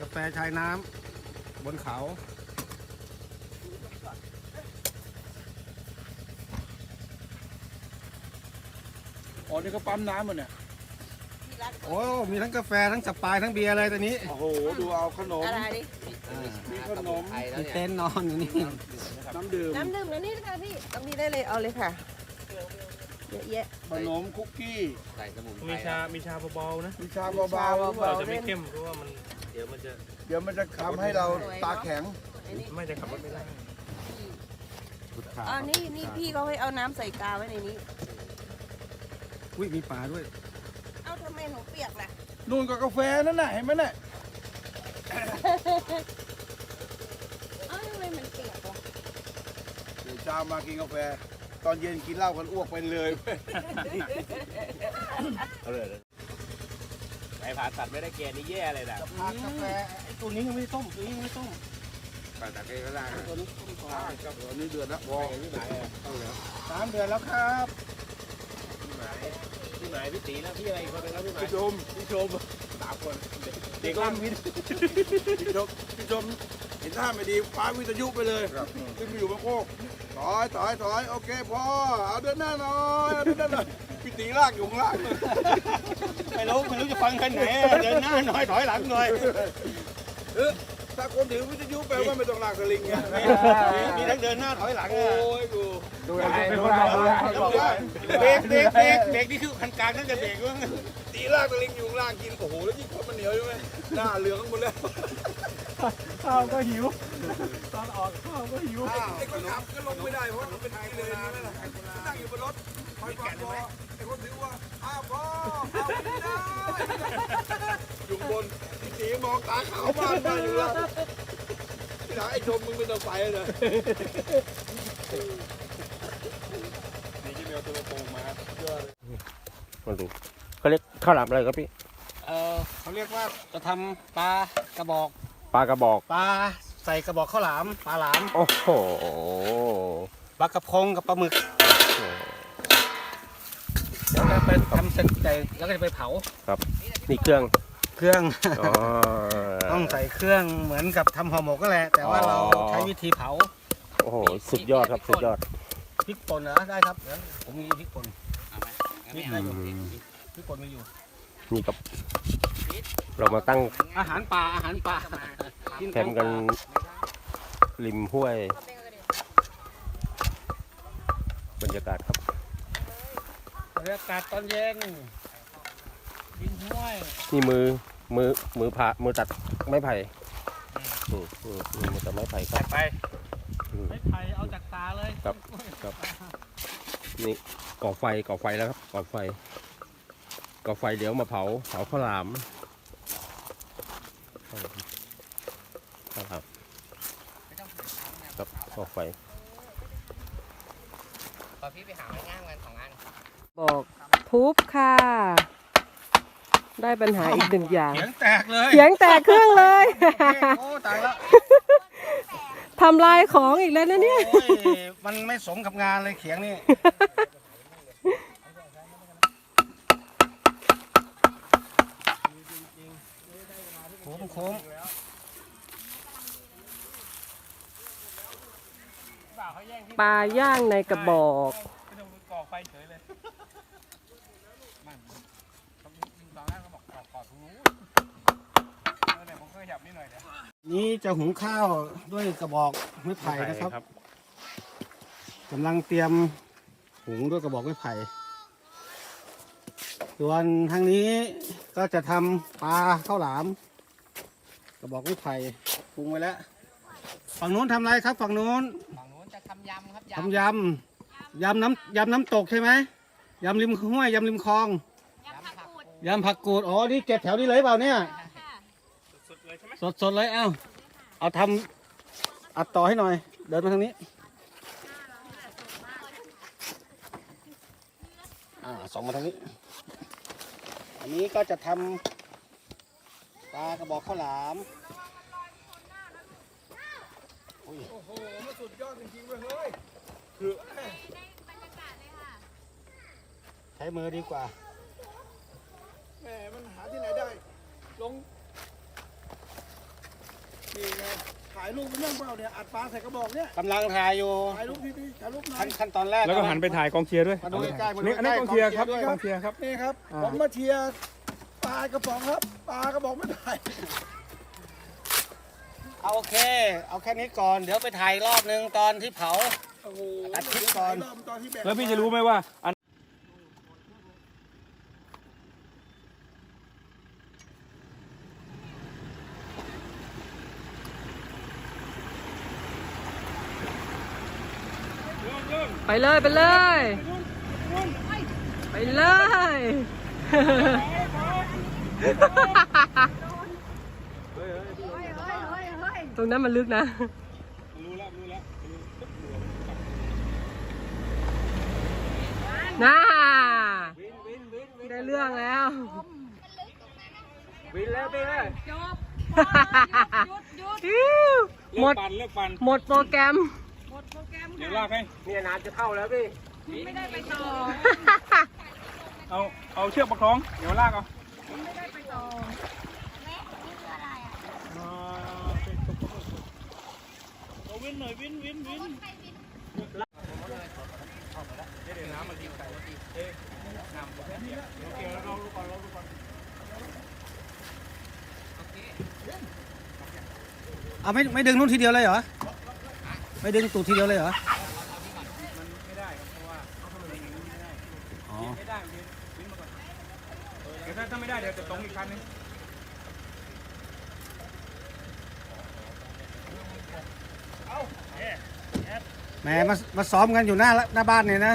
กาแฟชายน้ำบนเขาอ๋อนี่ก็ปั๊มน้ำมันเนี่ยโอ้ มีทั้งกาแฟทั้งสปายทั้งเบียร์เลยตัวนี้โอ้โห ดูเอาขนม อะไรดิ มีขนมมีเต็นท์นอนอยู่นี่น้ำดื่มน้ำดื่มแล้วนี่ค่ะพี่ตรงนี้ได้เลยเอาเลยค่ะเยอะแยะขนมคุกกี้ใส่สมุนไพรมีชา มีชาเบาๆนะ มีชาเบาๆหรือเปเราล่าจะไม่เข้มเพราะว่ามันเดี๋ยวมันจะเดี๋ยวมันจะทำให้เราตาแข็งอันนี้ไม่จะขับรถไม่ได้อ๋อนี่นี่พี่เขาให้เอาน้ำใส่กาไว้ในนี้ อุ้ยมีปลาด้วย เอ้าทำไมหนูเปียกล่ะนู่นก็กาแฟนั่นน่ะเห็นไหมน่ะเอ้าทำไมมันเปียกล่ะเดี๋ยวเช้ามากินกาแฟ ตอนเย็นกินเหล้ากันอ้วกไปเลย เอาเลยไอ้ ผ่าตัดไม่ได้เกณฑ์นี่แย่เลยนะพากาแฟไอ้ตัวนี้ยังไม่ได้ต้มตัวนี้ยังไม่ได้ต้มผ่าตัดเองก็ได้ตัวนี้ต้มก่อนครับตอนนี้เดือดแล้ววอที่ไหนอะสามเดือนแล้วครับที่ไหนที่ไหนพี่ตีแล้วพี่อะไรอีกคนนึงแล้วพี่ไหนพี่ชมพี่ชมสามคนเด็กล่างวินพี่ชมพี่ชมเห็นท่าไม่ดีฟ้าวิทยุไปเลยขึ้นไปอยู่บนโคกถอยถอยถอยโอเคพอเอาเดินหน้าหน่อยเอาเดินหน้าหน่อย พี่ตีลากอยู่ข้างล่างไม่รู้ไม่รู้จะฟังกันไหนเดินหน้าหน่อยถอยหลังหน่อยเออถ้าคนถือวิทยุแปลว่าไม่ต้องลากสลิงไงมีทั้งเดินหน้าถอยหลังโอ้อะยกูดูอะไรดูอะไรดูอะไรบอกว่าเบรกเบรกเบรกเบรกนี่คือคันกลางนั่นจะเบรกมั้ง ตีลากสลิงอยู่ข้างล่างกินโอ้โหแล้วยิ่งคนมันเหนียวใช่ไหมหน้าเหลืองหมดแล้วข้าวก็หิว ตอนออกข้าวก็หิว ไอ้คนขับก็ลงไม่ได้เพราะมันเป็นทางเลยใช่ไหมล่ะนั่งอยู่บนรถคอยฟังพอไอ้คนถือว่าอ้าวพอเอาไม่ได้อยู่บนพี่ตีมองตาขาวมากมาอยู่แล้วที่ไหนไอ้ชมมึงเป็นตัวไฟเลยนี่จะมีเอาตัวโป่งมามาดูเขาเรียกข้าวหลามอะไรครับพี่เออเขาเรียกว่าจะทำปลากระบอกปลากระบอก ปลาใส่กระบอกข้าวหลามปลาหลามโอ้โหปลากระพงกับปลาหมึกเดี๋ยวจะไปทำเสร็จใจแล้วก็จะไปเผานี่เครื่องเครื่อง อ๋อ ต้องใส่เครื่องเหมือนกับทำห่อหมกก็แหละ แต่ว่าอ๋อ เราใช้วิธีเผาโอ้โหสุดยอดครับสุดยอด พริกป่นเหรอได้ครับเดี๋ยวผมมีพริกป่นนี่ได้อยู่พริกป่นมีอยู่ นี่ครับ เรามาตั้งอาหารป่าอาหารป่าแคมป์กันริมห้วย บรรยากาศครับบรรยากาศตอนเย็นกินห้วยนี่มือมือมือผ่ามือตัดไม้ไผ่อืมอืมอืมมือตัดไม้ไผ่ครับไปอืมไม่ไผ่เอาจากตาเลยครับครับนี่ก่อไฟก่อไฟแล้วครับก่อไฟ ก่อไฟเดี๋ยวมาเผาเผาข้าวหลามข้าวหลามครับก่อไฟพอพี่ไปหาไม้งามกันสองอันบอกทุบค่ะ ได้ปัญหาอีกหนึ่งอย่างเสียงแตกเลยเสียงแตกเครื่องเลยโอ้ตายแล้วทำลายของอีกแล้วนะเนี่ยโอ้ยมันไม่สมกับงานเลยเขียงนี่ โค้งโค้งปลาย่างในกระบอกไม่ต้องก่อไฟเฉยเลยนี่จะหุงข้าวด้วยกระบอกไม้ไผ่นะครับกำลังเตรียมหุงด้วยกระบอกไม้ไผ่ส่วนทางนี้ก็จะทำปลาข้าวหลาม กระบอกไม้ไผ่ปรุงไว้แล้ว ฝั่งนู้นทำอะไรครับ ฝั่งนู้นฝั่งนู้นจะทำยำครับทำยำยำน้ำยำน้ำตกใช่ไหมยำริมห้วยยำริมคลองยำผักกูดอ๋อนี่เก็บแถวนี้เลยเปล่าเนี่ยสุดเลยใช่ไหมสดสดๆเลยเอ้าเอาทำอัดต่อให้หน่อย เดินมาทางนี้อ่าส่งมาทางนี้ อันนี้ก็จะทำ ปลากระบอกข้าวหลามโอ้โห มันสุดยอดจริงๆเว้ยเฮ้ย คือใช้มือดีกว่า แหมมันหาที่ไหนได้ ลงายรูปเป็นเรื่องเปล่าเนี่ย อัดปลาใส่กระบอกเนี่ย กำลังถ่ายอยู่ถ่ายรูปทีๆถ่ายรูปหน่อขั้ยนขั้นตอนแรกแล้วก็หันไปถ่ายกองเชียร์ด้วยมาดูใกล้ๆมาดูนี่อันนี้ใกล้ๆกองเชียร์ครับด้วยกองเชียร์ครับ นี่ครับ อ่า ผมมาเชียร์ ปลากระป๋องครับ ปลากระบอกไม่ถ่ายเอาโอเค เอาแค่นี้ก่อน เดี๋ยวไปถ่ายรอบนึงตอนที่เผา โอ้โหอัดคลิปก่อนถ่ายรบตอนที่แบก แล้วพี่จะรู้ไหมว่าอันไปเลย ไปเลย ไปเลย ตรงนั้นมันลึกนะ รู้แล้วรู้แล้วน่าได้เรื่องแล้ว วินแล้วพี่เอ้ยอิ๊วหมเลิกดปั่นเลิกปันหมดโปรแกรม เดี๋ยวลากให้เนี่ยนานจะเข้าแล้วพี่ ไม่ได้ไปต่อ เอาเอาเชือกประคอง เดี๋ยวลากเอาเอาวินหน่อยวินวินวินเอาไม่ไม่ดึงนู่นทีเดียวเลยเหรอ ไม่ดึงตูดทีเดียวเลยเหรอ ไม่ได้ครับเพราะว่าไม่ได้ อ๋อ ไม่ได้วินวินมาก่อนเดี๋ยว ถ้าถ้าไม่ได้เดี๋ยวจะตรงอีกคันนึงแหมมามาซ้อมกันอยู่หน้าละหน้าบ้านเนี่ยนะ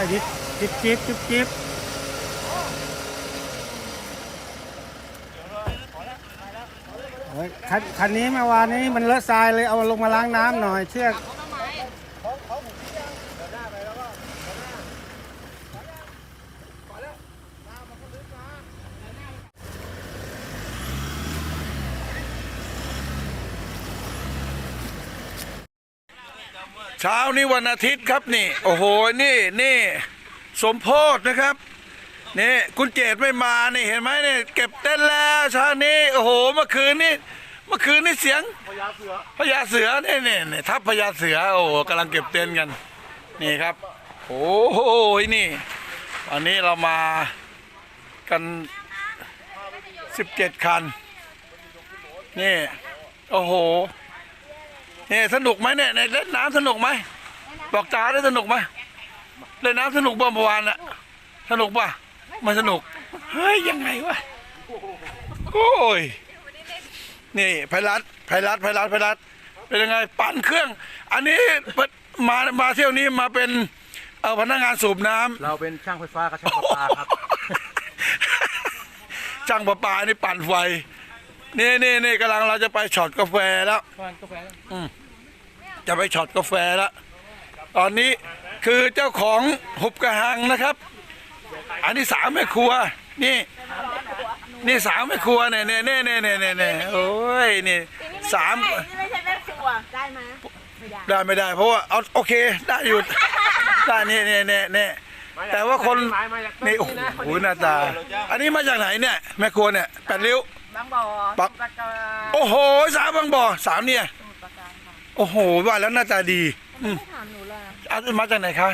อยดิบจิบจิบจิบจิบคันคันนี้เมื่อวานนี้มันเลอะทรายเลยเอาลงมาล้างน้ำหน่อย เชือก เช้านี้วันอาทิตย์ครับนี่ โอ้โหนี่นี่สมโพธนะครับนี่คุณเจตไม่มานี่เห็นไหมนี่เก็บเต้นแล้วเช้านี้โอ้โหเมื่อคืนนี่เมื่อคืนนี่เสียงพญาเสือพญาเสือนี่นี่นี่ทัพพญาเสือโอ้โหกำลังเก็บเต้นกัน นี่ครับ โอ้โหนี่วันนี้เรามากันสิบเจ็ดคัน นี่ โอ้โห นี่สนุกไหมเนี่ยในเล่นน้ำสนุกไหมบอกจ๋าได้สนุกไหมเล่นน้ำสนุกป่ะเมื่อวานอะสนุกป่ะไม่สนุกเฮ้ยยังไงวะโอ้ยนี่ไพรัตไพรัตไพรัตไพรัตเป็นยังไงปั่นเครื่อง อันนี้มามาเที่ยวนี้มาเป็นเออพนักงานสูบน้ำเราเป็นช่างไฟฟ้ากับช่างประปาครับช่างประปานี่ปั่นไฟนี่นี่นี่กำลังเราจะไปช็อตกาแฟแล้วฟานกาแฟ จะไปช็อตกาแฟแล้วตอนนี้คือเจ้าของหุบกระหังนะครับ อันนี้สาวแม่ครัว นี่ นี่สาวแม่ครัวเนี่ยเนี่ยเนี่ยเนี่ยเนี่ยเนี่ยโอ้ยนี่สามนี่ไม่ใช่แม่ครัวได้ไหมได้ไม่ได้ เพราะว่าเอาโอเคได้อยู่ได้เนี่ยเนี่ยเนี่ยเนี่ยแต่ว่าคนนี่โอ้โหหน้าตา อันนี้มาจากไหนเนี่ยแม่ครัวเนี่ยแปดริ้วบางบ่อปักปากกาโอ้โหสาวบางบ่อสามเนี่ยปากกาค่ะ โอ้โห ว่าแล้วหน้าตาดีอืมไม่ถามหนูเลยเอามาจากไหนคะม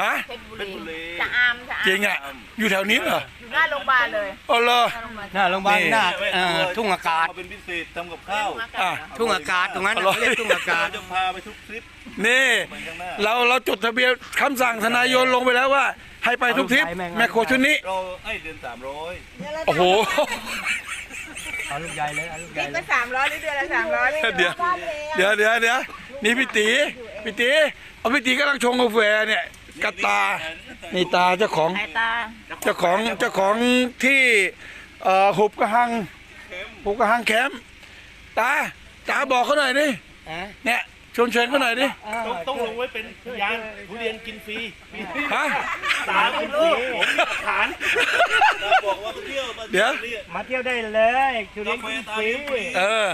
ฮะเพชรบุรีจะอามจะอามจริงอะอยู่แถวนี้เหรออยู่หน้าโรงพยาบาลเลยอ๋อเหรอหน้าโรงพยาบาลนี่หน้าเอ่อทุ่งอากาศเป็นพิเศษทำกับข้าวอะทุ่งอากาศตรงนั้นอร่อยเขาเรียกทุ่งอากาศเราจะพาไปทุกทริปนี่ไปข้างหน้าเราเราจดทะเบียนคำสั่งทนายโยนลงไปแล้วว่า ให้ไปทุกทริปเอาลูกใหญ่แม่งแม่โครัวชุดนี้เราให้เดือนสามร้อยโอ้โห เอาลูกใหญ่เลยเอาลูกใหญ่นี่เลก็ยสามร้อยหรือเดือนละสามร้อยเดี๋ยวเดี๋ยวเดี๋ยวเดี๋ยวนี่พี่ตีพี่ตีเอาพี่ตีกำลังชงกาแฟเนี่ยกับตานี่ตาเจ้าของสายตาเจ้าของเจ้าของที่เอ่อหุบกระหังหุบกระหังแคมป์ตาตาบอกเขาหน่อยดิเนี่ย ชวนเชิญเขาหน่อยดิ ต้องต้องลงไว้เป็นพยานผู้เรียนกินฟรีฮะ สามคุณลูกผมมีหลักฐานบอกว่าไปเที่ยวมาเดี๋ยวนี่มาเที่ยวได้เลยชุเรียนกาแฟกินตาฟรีเลี้ยงฟรี เออ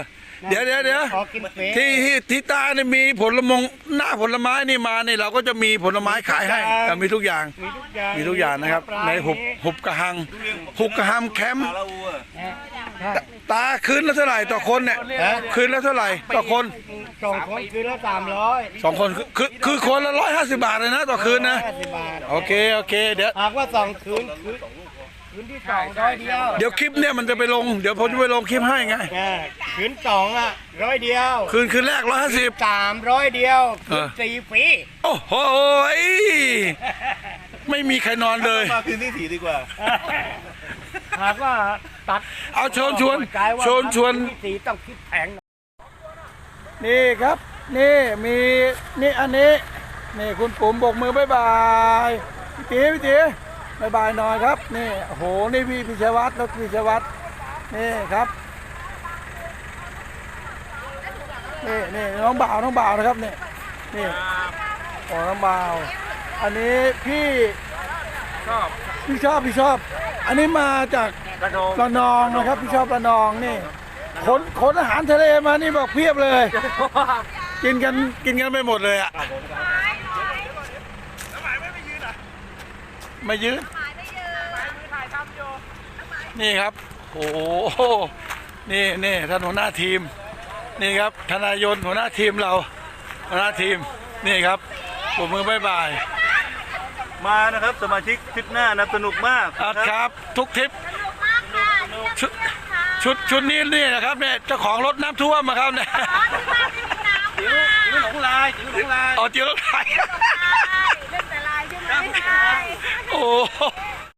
เดี๋ยวเดี๋ยวเดี๋ยวขอกินฟรีที่ที่ที่ตาเนี่ยมีผลมงหน้าผลไม้นี่มานี่เราก็จะมีผลไม้ขายให้เออมีทุกอย่าง มีทุกอย่างมีทุกอย่างนะครับ ในหุบหุบกระหังหุบกระหังแคมป์ปลาละอูอะตาคืนละเท่าไหร่ต่อคนเนี่ยคืนละเท่าไหร่ต่อคนสองคนคืนละสามร้อยสองคนคือคือคือคนละร้อยห้าสิบาทเลยนะต่อคืนนะ ห้าสิบบาทโอเคโอเคเดี๋ยว หากว่าสองคืนคืน คืนที่สองร้อยเดียวเดี๋ยวคลิปเนี่ยมันจะไปลง เดี๋ยวผมจะไปลงคลิปให้ไงเออคืนสองอะร้อยเดียวคืนคืนแรกร้อยห้าสิบ สามร้อยเดียวเอคือนสี่ฟรีโอ้โหยไม่มีใครนอนเลย มาคืนที่สี่ดีกว่า หากว่าตัดเอาเชิญชวนกลายว่าเชิญชวน ที่สี่ต้องคิดแพงหน่อยนี่ครับ นี่มีนี่อันนี้ นี่คุณปุ๋มบกมือบายบายพี่ตีพี่ตี บายบายหน่อยครับ นี่โอ้โห นี่พี่พิชวัตรแล้วพิชวัตรนี่ครับ นี่นี่น้องบ่าวน้องบ่าวนะครับนี่นี่โอ้น้องบ่าว อันนี้พี่ชอบพี่ชอบพี่ชอบ อันนี้มาจากระนองนะครับ พี่ชอบระนองนี่ขนขนอาหารทะเลมานี่บอกเพียบเลย กินกันกินกันไปหมดเลยอะ ไม่ยืนนี่ครับ โอ้โหนี่นี่ท่านหัวหน้าทีม นี่ครับธนายนหัวหน้าทีมเรา หัวหน้าทีมนี่ครับปรบมือบายบาย มานะครับสมาชิกทริปหน้านะสนุกมากอะครับ ทุกทริปชุดชุดชุดนี้นี่นะครับเนี่ยเจ้าของรถน้ำท่วมมาครับเนี่ยจิ๋วหลงลายจิ๋วหลงลายอ๋อเจียวรถไฟเล่นแต่ลายใช่ไหม โอ้